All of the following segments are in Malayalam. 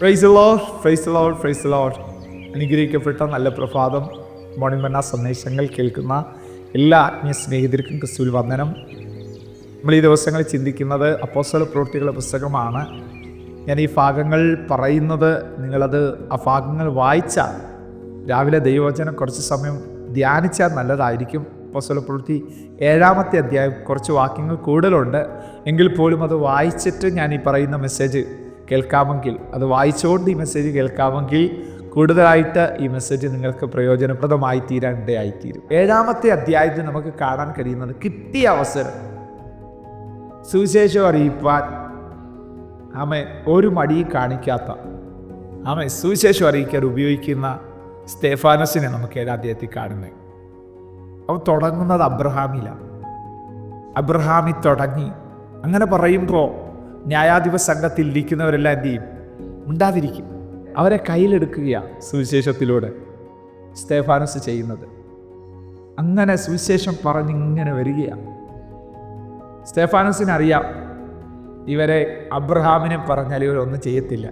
Praise lord praise lord praise lord അനുഗ്രഹിക്കപ്പെട്ട നല്ല പ്രഭാതം മോർണിംഗ് മന്ന സന്ദേശങ്ങൾ കേൾക്കുന്ന എല്ലാ ആത്മീയ സ്നേഹിതർക്കും ക്രിസ്തുവിൽ വന്ദനം. നമ്മൾ ഈ ദിവസങ്ങളിൽ ചിന്തിക്കുന്നത് അപ്പോസ്തല പ്രവൃത്തികളുടെ പുസ്തകമാണ്. ഞാൻ ഈ ഭാഗങ്ങൾ പറയുന്നത് നിങ്ങളത് ആ ഭാഗങ്ങൾ വായിച്ചാൽ രാവിലെ ദൈവവചനം കുറച്ച് സമയം ധ്യാനിച്ചാൽ നല്ലതായിരിക്കും. അപ്പോസ്തല പ്രവൃത്തി ഏഴാമത്തെ അധ്യായം കുറച്ച് വാക്യങ്ങൾ കൂടുതലുണ്ട്. എങ്കിൽ പോലും അത് വായിച്ചിട്ട് ഞാൻ ഈ പറയുന്ന മെസ്സേജ് കേൾക്കാമെങ്കിൽ അത് വായിച്ചുകൊണ്ട് ഈ മെസ്സേജ് കേൾക്കാമെങ്കിൽ കൂടുതലായിട്ട് ഈ മെസ്സേജ് നിങ്ങൾക്ക് പ്രയോജനപ്രദമായി തീരാൻ ഇടയായിത്തീരും ഏഴാമത്തെ അധ്യായത്തിൽ നമുക്ക് കാണാൻ കഴിയുന്നത് കിട്ടിയ അവസരം. സുവിശേഷം അറിയിപ്പാൻ ആമെ ഒരു മടി കാണിക്കാത്ത ആമെ സുവിശേഷം അറിയിക്കാൻ ഉപയോഗിക്കുന്ന സ്തേഫാനസിനെ നമുക്ക് ഏഴാം അധ്യായത്തിൽ കാണുന്നത്. അവൻ തുടങ്ങുന്നത് അബ്രഹാമിലാണ്. അബ്രഹാമി തുടങ്ങി. അങ്ങനെ പറയുമ്പോൾ ന്യായാധിപ സംഘത്തിൽ ഇരിക്കുന്നവരെല്ലാം എന്ത് ചെയ്യും? ഉണ്ടാതിരിക്കും അവരെ കയ്യിലെടുക്കുകയാണ് സുവിശേഷത്തിലൂടെ. സ്തേഫാനസ് ചെയ്യുന്നത്. അങ്ങനെ സുവിശേഷം പറഞ്ഞിങ്ങനെ വരികയാണ് സ്തേഫാനസിനറിയാം ഇവരെ അബ്രഹാമിനെ പറഞ്ഞാൽ ഇവരൊന്നും ചെയ്യത്തില്ല.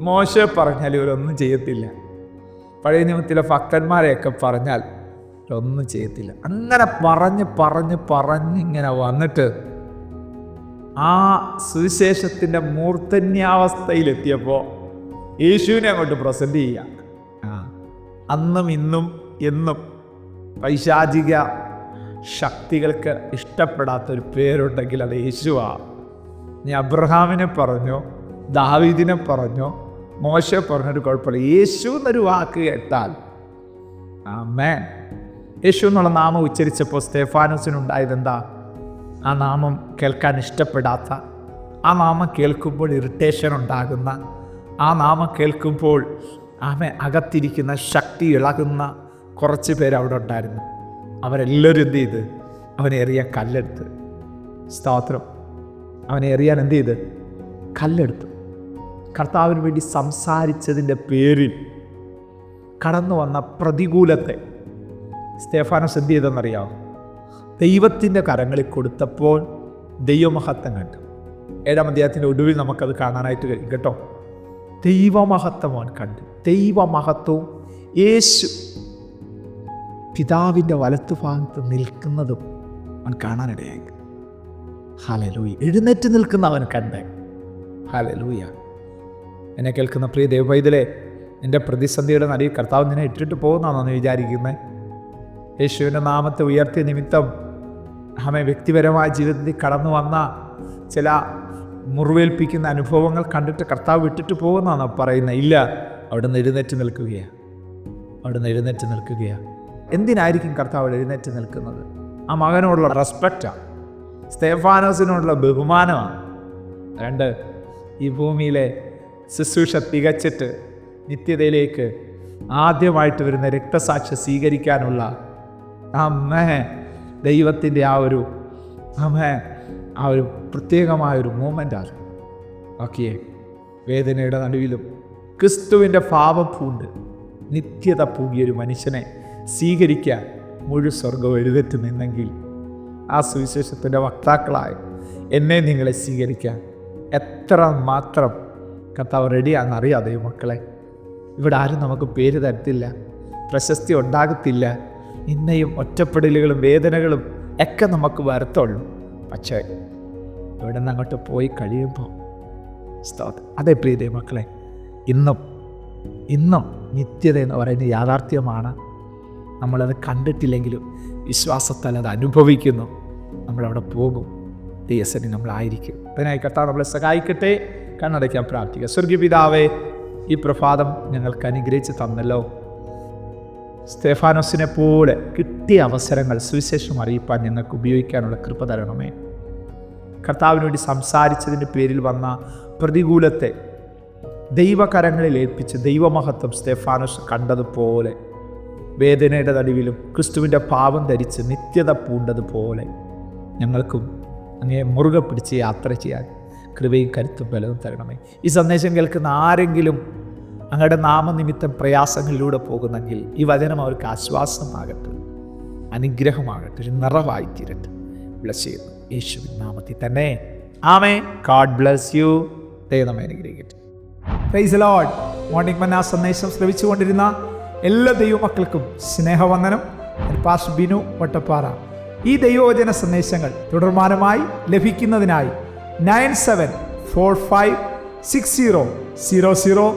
മോശ പറഞ്ഞാൽ ഇവരൊന്നും ചെയ്യത്തില്ല. പഴയ നിയമത്തിലെ ഭക്തന്മാരെയൊക്കെ പറഞ്ഞാൽ ഒന്നും ചെയ്യത്തില്ല. അങ്ങനെ പറഞ്ഞ് പറഞ്ഞ് പറഞ്ഞിങ്ങനെ വന്നിട്ട് ആ സുവിശേഷത്തിന്റെ മൂർധന്യാവസ്ഥയിലെത്തിയപ്പോൾ യേശുവിനെ അങ്ങോട്ട് പ്രസന്റ് ചെയ്യുക ആ അന്നും ഇന്നും എന്നും പൈശാചിക ശക്തികൾക്ക് ഇഷ്ടപ്പെടാത്തൊരു പേരുണ്ടെങ്കിൽ അത് യേശുവാണ് നീ അബ്രഹാമിനെ പറഞ്ഞു ദാവീദിനെ പറഞ്ഞു മോശ പറഞ്ഞൊരു കുഴപ്പമില്ല. യേശു എന്നൊരു വാക്ക് കേട്ടാൽ ആ മേൻ യേശു എന്നുള്ള നാമം ഉച്ചരിച്ചപ്പോൾ സ്തേഫാനോസിനുണ്ടായത് എന്താ ആ നാമം കേൾക്കാൻ ഇഷ്ടപ്പെടാത്ത ആ നാമം കേൾക്കുമ്പോൾ ഇറിറ്റേഷൻ ഉണ്ടാകുന്ന ആ നാമം കേൾക്കുമ്പോൾ ആമെ അകത്തിരിക്കുന്ന ശക്തി ഇളകുന്ന കുറച്ച് പേര് അവിടെ ഉണ്ടായിരുന്നു. അവരെല്ലാവരും എന്ത് ചെയ്ത്? അവനെ എറിയാൻ കല്ലെടുത്ത്. സ്തോത്രം. അവനെ എറിയാൻ എന്ത് ചെയ്ത്? കല്ലെടുത്തു. കർത്താവിന് വേണ്ടി സംസാരിച്ചതിന്റെ പേരിൽ കടന്നു വന്ന പ്രതികൂലത്തെ. സ്തേഫാനോസ് എന്ത് ചെയ്തെന്നറിയാമോ ദൈവത്തിന്റെ കരങ്ങളിൽ കൊടുത്തപ്പോൾ ദൈവമഹത്വം കണ്ടു. ഏഴാം അദ്ദേഹത്തിന്റെ ഒടുവിൽ നമുക്കത് കാണാനായിട്ട് കഴിയും കേട്ടോ. ദൈവമഹത്വം അവൻ കണ്ടു. ദൈവമഹത്വവും യേശു പിതാവിന്റെ വലത്തുഭാഗത്ത് നിൽക്കുന്നതും അവൻ കാണാനിടയായി. ഹലലൂയ എഴുന്നേറ്റ് നിൽക്കുന്ന അവൻ കണ്ടേ. ഹലലൂയ എന്നെ കേൾക്കുന്ന പ്രിയ ദേവവൈദലെ എന്റെ പ്രതിസന്ധിയുടെ നടുവിൽ കർത്താവ് നിന്നെ ഇട്ടിട്ട് പോകുന്നതാണെന്ന് വിചാരിക്കുന്നത് യേശുവിന്റെ നാമത്തെ ഉയർത്തിയ നിമിത്തം ആമെ വ്യക്തിപരമായ ജീവിതത്തിൽ കടന്നു വന്ന ചില മുറിവേൽപ്പിക്കുന്ന അനുഭവങ്ങൾ കണ്ടിട്ട് കർത്താവ് വിട്ടിട്ട് പോകുന്നതാണ് പറയുന്നത്? ഇല്ല. അവിടെ നിന്ന് എഴുന്നേറ്റ് നിൽക്കുകയാണ് അവിടെ നിന്ന് എഴുന്നേറ്റ് നിൽക്കുകയാണ് എന്തിനായിരിക്കും കർത്താവ് എഴുന്നേറ്റ് നിൽക്കുന്നത്? ആ മകനോടുള്ള റെസ്പെക്റ്റാണ് സ്തേഫാനോസിനോടുള്ള ബഹുമാനമാണ് രണ്ട് ഈ ഭൂമിയിലെ ശുശ്രൂഷ തികച്ചിട്ട് നിത്യതയിലേക്ക് ആദ്യമായിട്ട് വരുന്ന രക്തസാക്ഷി സ്വീകരിക്കാനുള്ള അമ്മേ ദൈവത്തിന്റെ ആ ഒരു അമ്മേ ആ ഒരു പ്രത്യേകമായൊരു മൂമെന്റാണ് ഓക്കെ വേദനയുടെ നടുവിലും ക്രിസ്തുവിന്റെ പാപം പൂണ്ട് നിത്യത പൂകിയൊരു മനുഷ്യനെ സ്വീകരിക്കാൻ മുഴു സ്വർഗം എഴുതറ്റ് നിന്നെങ്കിൽ ആ സുവിശേഷത്തിന്റെ വക്താക്കളായി എന്നെ നിങ്ങളെ സ്വീകരിക്കാൻ എത്ര മാത്രം കർത്താവ് റെഡിയാണെന്ന് അറിയാതെ മക്കളെ ഇവിടെ ആരും നമുക്ക് പേര് തരത്തില്ല പ്രശസ്തി ഉണ്ടാകത്തില്ല. നിന്നെയും ഒറ്റപ്പെടലുകളും വേദനകളും ഒക്കെ നമുക്ക് വരത്തുള്ളൂ. പക്ഷേ ഇവിടെ നിന്ന് അങ്ങോട്ട് പോയി കഴിയുമ്പോൾ അതെ പ്രീതി മക്കളെ ഇന്നും ഇന്നും നിത്യത എന്ന് പറയുന്നത് യാഥാർത്ഥ്യമാണ്. നമ്മളത് കണ്ടിട്ടില്ലെങ്കിലും വിശ്വാസത്താൽ അത് അനുഭവിക്കുന്നു. നമ്മളവിടെ പോകും. ദേശനി നമ്മളായിരിക്കും. അതിനായി കർത്താവ് നമ്മളെ സഹായിക്കട്ടെ. കണ്ണടയ്ക്കാൻ പ്രാർത്ഥിക്കുക സ്വർഗീയപിതാവേ ഈ പ്രഭാതം ഞങ്ങൾക്ക് അനുഗ്രഹിച്ച് തന്നല്ലോ. സ്തേഫാനോസിനെ പോലെ കിട്ടിയ അവസരങ്ങൾ സുവിശേഷം അറിയിപ്പാൻ ഞങ്ങൾക്ക് ഉപയോഗിക്കാനുള്ള കൃപ തരണമേ. കർത്താവിന് വേണ്ടി സംസാരിച്ചതിന്റെ പേരിൽ വന്ന പ്രതികൂലത്തെ ദൈവകരങ്ങളിൽ ഏൽപ്പിച്ച് ദൈവമഹത്വം സ്തേഫാനോസ് കണ്ടതുപോലെ വേദനയുടെ നടുവിലും ക്രിസ്തുവിന്റെ പാവം ധരിച്ച് നിത്യത പൂണ്ടതുപോലെ ഞങ്ങൾക്കും അങ്ങേ മുറുകെ പിടിച്ച് യാത്ര ചെയ്യാൻ കൃപയും കരുത്തും ബലവും തരണമേ. ഈ സന്ദേശം കേൾക്കുന്ന ആരെങ്കിലും അങ്ങയുടെ നാമനിമിത്തം പ്രയാസങ്ങളിലൂടെ പോകുന്നെങ്കിൽ ഈ വചനം അവർക്ക് ആശ്വാസമാകട്ടെ. അനുഗ്രഹമാകട്ടെ. ഒരു നിറവായി തീരട്ടെ ബ്ലസ് ചെയ്യുന്നു. യേശുവിൻ നാമത്തിൽ തന്നെ. ആമേ ഗാഡ് ബ്ലസ് യു ദൈവം അനുഗ്രഹിക്കട്ടെ. പ്രൈസ് ലോഡ് മോർണിംഗ് മന്ന സന്ദേശം ശ്രമിച്ചുകൊണ്ടിരുന്ന എല്ലാ ദൈവമക്കൾക്കും സ്നേഹവന്ദനം. പാസ് ബിനു വട്ടപ്പാറ. ഈ ദൈവവചന സന്ദേശങ്ങൾ തുടർമാനമായി ലഭിക്കുന്നതിനായി nine seven four five six zero zero zero